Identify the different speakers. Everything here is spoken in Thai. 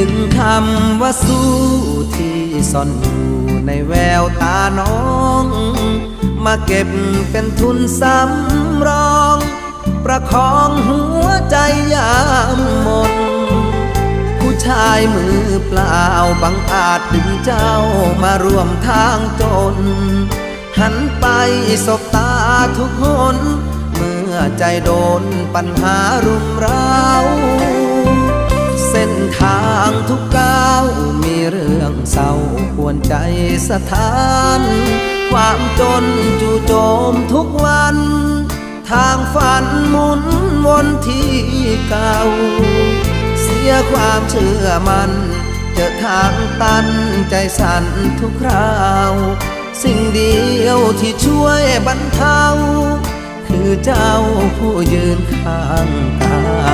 Speaker 1: ึงคำว่าสู้ที่ซ่อนอยู่ในแววตาน้อง มาเก็บเป็นทุนสำรอง ประคองหัวใจยามหมดผู้ชายมือเปล่าบังอาจดึงเจ้ามาร่วมทางจน หันไปสบตาทุกหน เมื่อใจโดนปัญหารุมเร้าเส้นทา ทุกก้าว มีเรื่องเศร้าปวนใจสะท้าน ความจนจู่โจมทุกวัน ทางฝันหมุนวนที่เก่า เสียความเชื่อมันเจอทางตันใจสั่นทุกคราว สิ่งเดียวที่ช่วยบรรเทา คือเจ้าผู้ยืนข้างกาย